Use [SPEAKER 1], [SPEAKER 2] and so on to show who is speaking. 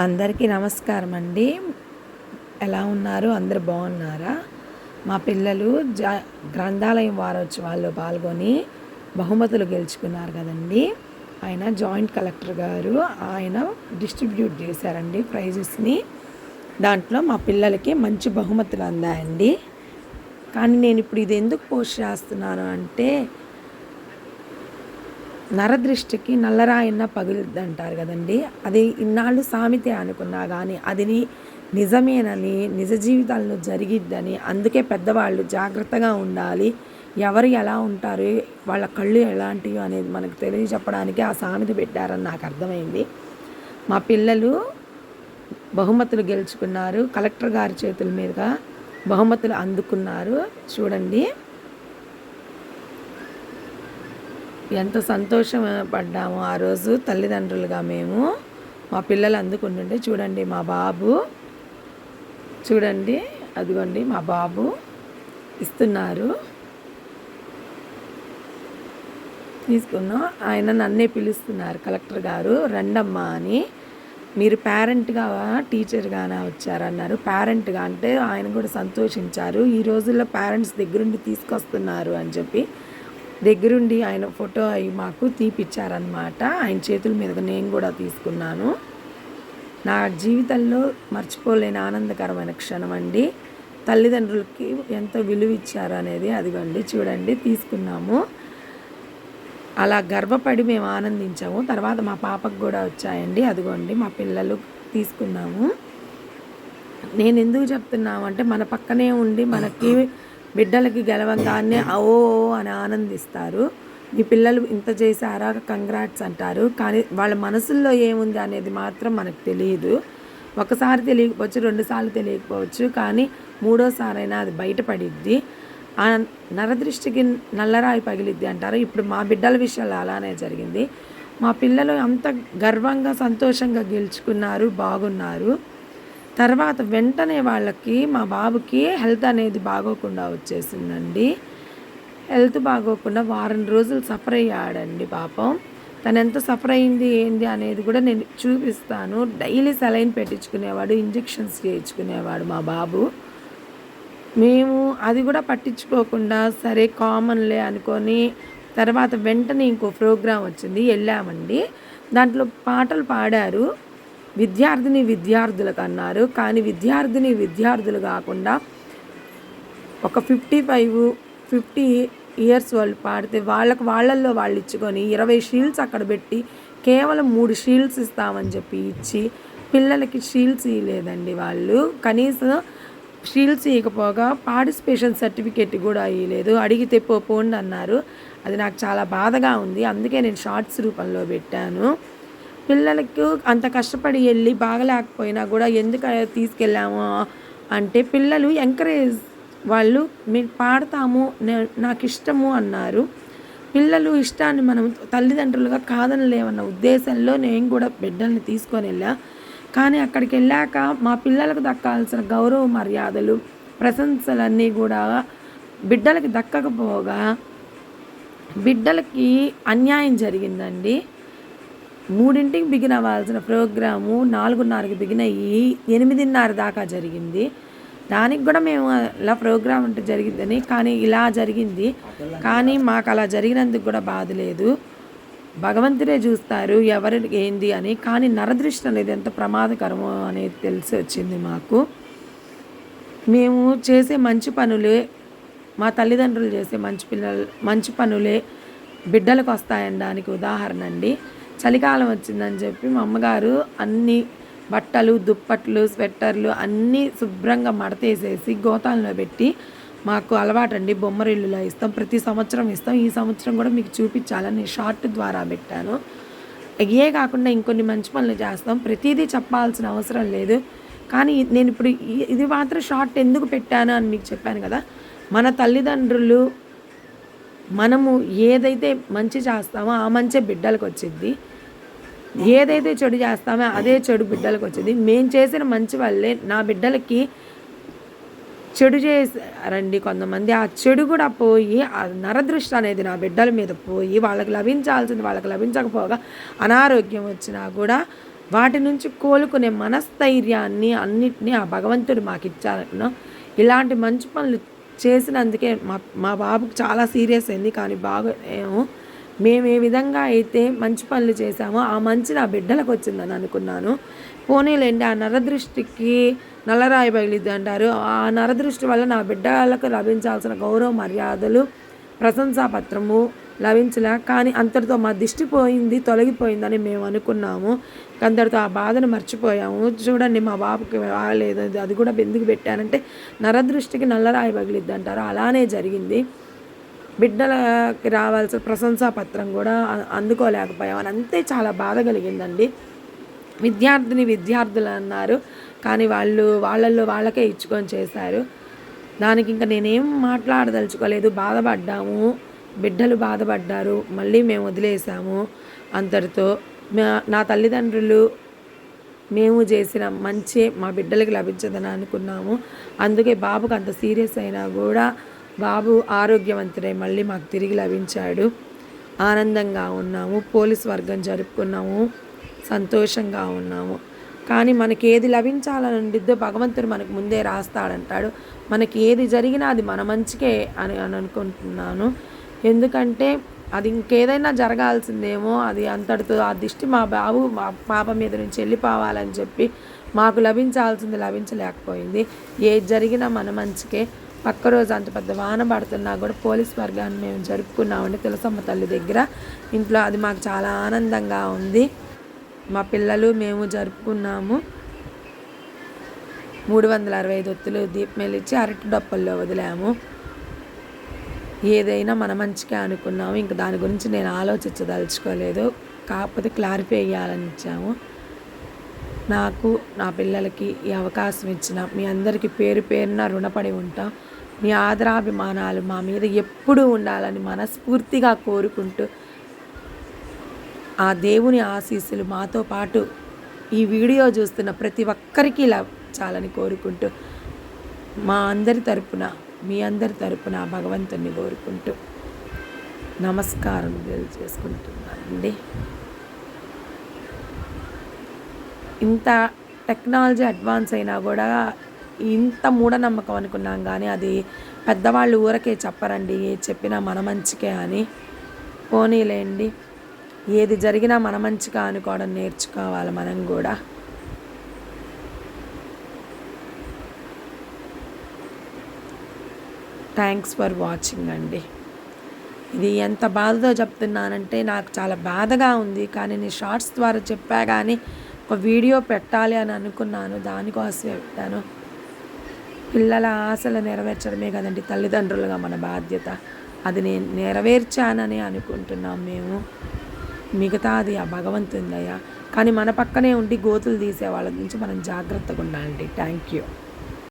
[SPEAKER 1] అందరికీ నమస్కారం అండి ఎలా ఉన్నారు? అందరు బాగున్నారా? మా పిల్లలు జా గ్రంథాలయం వారోత్సవాల్లో పాల్గొని బహుమతులు గెలుచుకున్నారు కదండి. ఆయన జాయింట్ కలెక్టర్ గారు ఆయన డిస్ట్రిబ్యూట్ చేశారండి ప్రైజెస్ని. దాంట్లో మా పిల్లలకి మంచి బహుమతులు అందాయండి. కానీ నేను ఇప్పుడు ఇది ఎందుకు పోస్ట్ చేస్తున్నాను అంటే నరదృష్టికి నల్లరాయన్న పగులుద్ది అంటారు కదండి. అది ఇన్నాళ్ళు సామెతే అనుకున్నా కానీ అది నిజమేనని నిజ జీవితాల్లో జరిగిద్దని అందుకే పెద్దవాళ్ళు జాగ్రత్తగా ఉండాలి. ఎవరు ఎలా ఉంటారు వాళ్ళ కళ్ళు ఎలాంటివి అనేది మనకు తెలియజెప్పడానికి ఆ సామెత పెట్టారని నాకు అర్థమైంది. మా పిల్లలు బహుమతులు గెలుచుకున్నారు. కలెక్టర్ గారి చేతుల మీదుగా బహుమతులు అందుకున్నారు. చూడండి. ఎంత సంతోషం పడ్డాము ఆ రోజు తల్లిదండ్రులుగా మేము. మా పిల్లలు అందుకుంటుంటే చూడండి మా బాబు. చూడండి అదిగోండి మా బాబు ఇస్తున్నారు. తీసుకున్నాం ఆయన నన్నే పిలుస్తున్నారు కలెక్టర్ గారు. రండమ్మా అని. మీరు పేరెంట్గా టీచర్గానే వచ్చారన్నారు. పేరెంట్గా అంటే ఆయన కూడా సంతోషించారు. ఈ రోజుల్లో పేరెంట్స్ దగ్గరుండి తీసుకొస్తున్నారు అని చెప్పి దగ్గరుండి ఆయన ఫోటో అవి మాకు తీపిచ్చారనమాట ఆయన చేతుల మీదుగా నేను కూడా తీసుకున్నాను. నా జీవితంలో మర్చిపోలేని ఆనందకరమైన క్షణం అండి. తల్లిదండ్రులకి ఎంత విలువ ఇచ్చారు అనేది అదిగోండి చూడండి తీసుకున్నాము. అలా గర్వపడి మేము ఆనందించాము. తర్వాత మా పాపకు కూడా వచ్చాయండి. అదిగోండి మా పిల్లలు తీసుకున్నాము. నేను ఎందుకు చెప్తున్నామంటే మన పక్కనే ఉండి మనకి బిడ్డలకి గెలవంగానే ఓ అని ఆనందిస్తారు. మీ పిల్లలు ఇంత చేశారా? కంగ్రాట్స్ అంటారు. కానీ వాళ్ళ మనసుల్లో ఏముంది అనేది మాత్రం మనకు తెలియదు ఒకసారి తెలియకపోవచ్చు రెండుసార్లు తెలియకపోవచ్చు. కానీ మూడోసారైనా అది బయటపడిద్ది. ఆ నరదృష్టికి నల్లరాయి పగిలిద్ది అంటారు. ఇప్పుడు మా బిడ్డల విషయాలు అలానే జరిగింది. మా పిల్లలు అంత గర్వంగా సంతోషంగా గెలుచుకున్నారు బాగున్నారు. తర్వాత వెంటనే వాళ్ళకి మా బాబుకి హెల్త్ అనేది బాగోకుండా వచ్చేసిందండి. హెల్త్ బాగోకుండా వారం రోజులు సఫర్ అయ్యాడండి పాపం. తను ఎంత సఫర్ అయింది ఏంది అనేది కూడా నేను చూపిస్తాను. డైలీ సెలైన్ పెట్టించుకునేవాడు ఇంజెక్షన్స్ చేయించుకునేవాడు మా బాబు. మేము అది కూడా పట్టించుకోకుండా సరే కామన్లే అనుకొని తర్వాత వెంటనే ఇంకో ప్రోగ్రాం వచ్చింది వెళ్ళామండి. దాంట్లో పాటలు పాడారు. విద్యార్థిని విద్యార్థులకు అన్నారు. కానీ విద్యార్థిని విద్యార్థులు కాకుండా ఒక ఫిఫ్టీ ఫైవ్ ఫిఫ్టీ ఇయర్స్ వాళ్ళు పాడితే వాళ్ళకు వాళ్ళల్లో వాళ్ళు ఇచ్చుకొని ఇరవై షీల్డ్స్ అక్కడ పెట్టి కేవలం మూడు షీల్డ్స్ ఇస్తామని చెప్పి ఇచ్చి పిల్లలకి షీల్డ్స్ ఇవ్వలేదండి వాళ్ళు. కనీసం షీల్డ్స్ ఇవ్వకపోగా పార్టిసిపేషన్ సర్టిఫికేట్ కూడా ఇవ్వలేదు అడిగితే పోపోండి అన్నారు. అది నాకు చాలా బాధగా ఉంది. అందుకే నేను షార్ట్స్ రూపంలో పెట్టాను. పిల్లలకు అంత కష్టపడి వెళ్ళి బాగలేకపోయినా కూడా ఎందుకు తీసుకెళ్ళాము అంటే పిల్లలు ఎంకరేజ్ వాళ్ళు మేము పాడతాము నాకు ఇష్టము అన్నారు. పిల్లలు ఇష్టాన్ని మనం తల్లిదండ్రులుగా కాదనలేమన్న ఉద్దేశంలో నేను కూడా బిడ్డల్ని తీసుకొని వెళ్ళా. కానీ అక్కడికి వెళ్ళాక మా పిల్లలకు దక్కాల్సిన గౌరవ మర్యాదలు ప్రశంసలన్నీ కూడా బిడ్డలకి దక్కకపోగా బిడ్డలకి అన్యాయం జరిగిందండి. మూడింటికి బిగిన్ అవ్వాల్సిన ప్రోగ్రాము నాలుగున్నరకి బిగిన్ అయ్యి ఎనిమిదిన్నర దాకా జరిగింది. దానికి కూడా మేము ఇలా ప్రోగ్రామ్ అంటే జరిగిందని కానీ ఇలా జరిగింది. కానీ మాకు అలా జరిగినందుకు కూడా బాధ లేదు. భగవంతుడే చూస్తారు ఎవరి ఏంది అని కానీ నరదృష్టి అనేది ఎంత ప్రమాదకరమో అనేది తెలిసి వచ్చింది మాకు. మేము చేసే మంచి పనులే మా తల్లిదండ్రులు చేసే మంచి పిల్లలు మంచి పనులే బిడ్డలకు వస్తాయనడానికి ఉదాహరణ అండి. చలికాలం వచ్చిందని చెప్పి మా అమ్మగారు అన్ని బట్టలు దుప్పట్లు స్వెట్టర్లు అన్నీ శుభ్రంగా మడతేసేసి గోతాల్లో పెట్టి మాకు అలవాటండి. బొమ్మరిల్లులో ఇస్తాం ప్రతి సంవత్సరం ఇస్తాం. ఈ సంవత్సరం కూడా మీకు చూపించాలని నేను షార్ట్ ద్వారా పెట్టాను. ఇవే కాకుండా ఇంకొన్ని మంచి పనులు చేస్తాం. ప్రతిదీ చెప్పాల్సిన అవసరం లేదు. కానీ నేను ఇప్పుడు ఇది మాత్రం షార్ట్ ఎందుకు పెట్టాను అని మీకు చెప్పాను కదా. మన తల్లిదండ్రులు మనము ఏదైతే మంచి చేస్తామో ఆ మంచి బిడ్డలకు వచ్చింది ఏదైతే చెడు చేస్తామో అదే చెడు బిడ్డలకు వచ్చింది మేము చేసిన మంచి వల్లే నా బిడ్డలకి చెడు చేశారండి కొంతమంది. ఆ చెడు కూడా పోయి ఆ నరదృష్టి అనేది నా బిడ్డల మీద పోయి వాళ్ళకి లభించాల్సింది వాళ్ళకి లభించకపోగా అనారోగ్యం వచ్చినా కూడా వాటి నుంచి కోలుకునే మనస్థైర్యాన్ని అన్నిటినీ ఆ భగవంతుడు మాకు ఇచ్చారు ఇలాంటి మంచి పనులు చేసినందుకే మా మా బాబుకు చాలా సీరియస్ అయింది. కానీ బాగా ఏమో మేము ఏ విధంగా అయితే మంచి పనులు చేశామో ఆ మంచి నా బిడ్డలకు వచ్చిందని అనుకున్నాను. పోనీలేండి ఆ నరదృష్టికి నల్లరాయి బయలుద్ది అంటారు. ఆ నరదృష్టి వల్ల నా బిడ్డలకు లభించాల్సిన గౌరవ మర్యాదలు ప్రశంసాపత్రము లభించలే. కానీ అంతటితో మా దిష్టి పోయింది తొలగిపోయిందని మేము అనుకున్నాము. అంతటితో ఆ బాధను మర్చిపోయాము. చూడండి మా బాబుకి బాగలేదు అది కూడా బిందుకు పెట్టానంటే నరదృష్టికి నల్లరాయి పగిలిద్ది అంటారు. అలానే జరిగింది. బిడ్డలకి రావాల్సిన ప్రశంసా పత్రం కూడా అందుకోలేకపోయాం. అని అంతే చాలా బాధ కలిగిందండి. విద్యార్థిని విద్యార్థులు అన్నారు. కానీ వాళ్ళు వాళ్ళల్లో వాళ్ళకే ఇచ్చుకొని చేశారు. దానికి ఇంకా నేనేం మాట్లాడదలుచుకోలేదు. బాధపడ్డాము. బిడ్డలు బాధపడ్డారు మళ్ళీ మేము వదిలేసాము అంతటితో నా తల్లిదండ్రులు మేము చేసిన మంచి మా బిడ్డలకి లభించదని అనుకున్నాము. అందుకే బాబుకు అంత సీరియస్ అయినా కూడా బాబు ఆరోగ్యవంతుడై మళ్ళీ మాకు తిరిగి లభించాడు. ఆనందంగా ఉన్నాము పోలీస్ వర్గం జరుపుకున్నాము సంతోషంగా ఉన్నాము. కానీ మనకి ఏది లభించాలని ఉండిద్దో భగవంతుడు మనకు ముందే రాస్తాడంటాడు. మనకి ఏది జరిగినా అది మన మంచికే అని అని అనుకుంటున్నాను. ఎందుకంటే అది ఇంకేదైనా జరగాల్సిందేమో అది అంతటితో ఆ దిష్టి మా బాబు మా పాప మీద నుంచి వెళ్ళిపోవాలని చెప్పి మాకు లభించాల్సింది లభించలేకపోయింది. ఏది జరిగినా మన మంచికే. పక్క రోజు అంత పెద్ద వాన పడుతున్నా కూడా పోలీస్ వర్గాన్ని మేము జరుపుకున్నామండి తులసమ్మ తల్లి దగ్గర. ఇంట్లో అది మాకు చాలా ఆనందంగా ఉంది. మా పిల్లలు మేము జరుపుకున్నాము. మూడు వందల అరవై ఐదు ఒత్తులు దీపం వెలిచి అరటి డప్పల్లో వదిలాము. ఏదైనా మన మంచిగా అనుకున్నాము. ఇంకా దాని గురించి నేను ఆలోచించదలుచుకోలేదు. కాకపోతే క్లారిఫై చేయాలని ఇచ్చాము. నాకు నా పిల్లలకి ఈ అవకాశం ఇచ్చిన మీ అందరికీ పేరు పేరున రుణపడి ఉంటాం. మీ ఆదరాభిమానాలు మా మీద ఎప్పుడూ ఉండాలని మనస్ఫూర్తిగా కోరుకుంటూ ఆ దేవుని ఆశీస్సులు మాతో పాటు ఈ వీడియో చూస్తున్న ప్రతి ఒక్కరికి లభించాలని కోరుకుంటూ మా అందరి తరపున మీ అందరి తరపున భగవంతుని కోరుకుంటూ నమస్కారం తెలియజేసుకుంటున్నానండి. ఇంత టెక్నాలజీ అడ్వాన్స్ అయినా కూడా ఇంత మూఢనమ్మకం అనుకున్నాం కానీ అది పెద్దవాళ్ళు ఊరకే చెప్పరండి ఏది చెప్పినా మన మంచికే అని. పోనీలేండి ఏది జరిగినా మన మంచిగా అనుకోవడం నేర్చుకోవాలి మనం కూడా. థ్యాంక్స్ ఫర్ వాచింగ్ అండి. ఇది ఎంత బాధతో చెప్తున్నానంటే నాకు చాలా బాధగా ఉంది. కానీ నేను షార్ట్స్ ద్వారా చెప్పా కానీ ఒక వీడియో పెట్టాలి అని అనుకున్నాను. దానికోసమే పెట్టాను. పిల్లల ఆశలు నెరవేర్చడమే కదండి తల్లిదండ్రులుగా మన బాధ్యత. అది నేను నెరవేర్చానని అనుకుంటున్నాం మేము. మిగతాది ఆ భగవంతుందయ్యా. కానీ మన పక్కనే ఉండి గోతులు తీసే వాళ్ళ నుంచి మనం జాగ్రత్తగా ఉండాలండి. Thank you